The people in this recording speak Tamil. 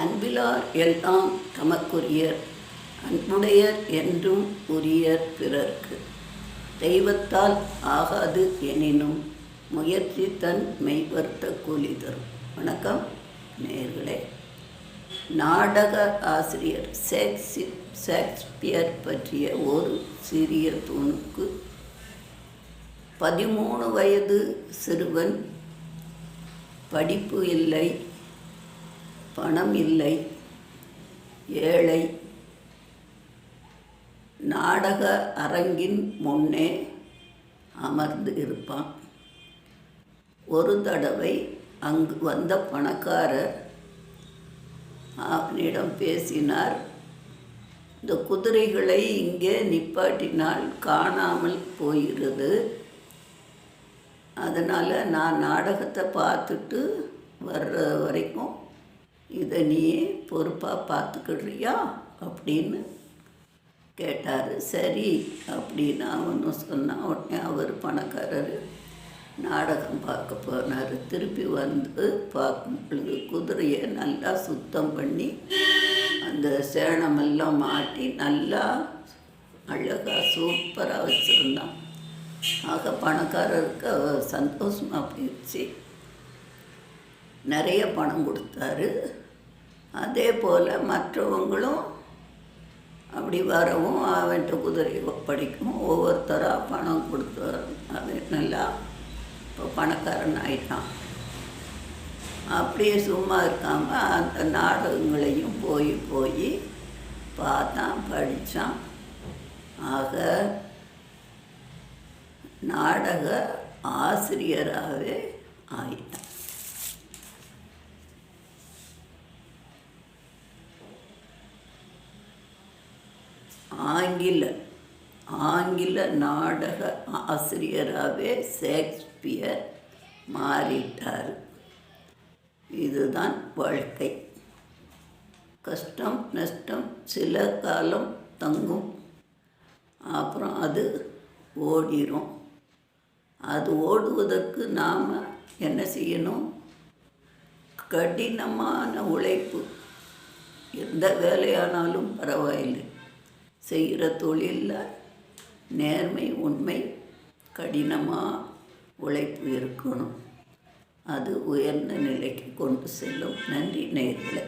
அன்பிலார் எல்லாம் தமக்குரியர் அன்புடையர் என்றும் உரியர் பிறர்க்கு. தெய்வத்தால் ஆகாது எனினும் முயற்சி தன் மெய்வர்த்த கூலி தரும் வணக்கம் நேர்களே. நாடக ஆசிரியர் சேக்ஸி ஷேக்ஸ்பியர் பற்றிய ஒரு சிறிய தூணுக்கு. பதிமூணு வயது சிறுவன் படிப்பு இல்லை. பணம் இல்லை. ஏழை. நாடக அரங்கின் முன்னே அமர்ந்து இருப்பான். ஒரு தடவை அங்கு வந்த பணக்காரர் அவனிடம் பேசினார் இந்த குதிரைகளை இங்கே நிப்பாட்டினால் காணாமல் போயிடுது அதனால் நான் நாடகத்தை பார்த்துட்டு வர்ற வரைக்கும் இதை நீயே பொறுப்பாக பார்த்துக்கிடுறியா? அப்படின்னு கேட்டார். சரி அப்படின்னு அவனும் சொன்னான் உடனே அவர் பணக்காரர் நாடகம் பார்க்க போனார். திருப்பி வந்து பார்க்கும் பொழுது குதிரையை நல்லா சுத்தம் பண்ணி அந்த சேணமெல்லாம் மாட்டி நல்லா அழகாக சூப்பராக வச்சுருந்தான். ஆக பணக்காரருக்கு அவர் சந்தோஷமாக போயிடுச்சு. நிறைய பணம் கொடுத்தாரு. அதே போல் மற்றவங்களும் அப்படி வரவும் அவன்கிட்ட குதிரை ஒப்படைக்கும் ஒவ்வொருத்தராக பணம் கொடுத்து அது நல்லா இப்போ பணக்காரன் ஆயிட்டான். அப்படியே சும்மா இருக்காமல் அந்த நாடகங்களையும் போய் போய் பார்த்தான் படித்தான். ஆக நாடக ஆசிரியராகவே ஆயிட்டான். ஆங்கில ஆங்கில நாடக ஆசிரியராகவே ஷேக்ஸ்பியர் மாறிட்டார். இதுதான் வாழ்க்கை. கஷ்டம் நஷ்டம் சில காலம் தங்கும். அப்புறம் அது ஓடிரும். அது ஓடுவதற்கு நாம் என்ன செய்யணும்? கடினமான உழைப்பு. எந்த வேலையானாலும் பரவாயில்லை. செய்கிற தொழிலில் நேர்மை உண்மை கடினமாக உழைப்பு இருக்கணும். அது உயர்ந்த நிலைக்கு கொண்டு செல்லும். நன்றி நேர்களை.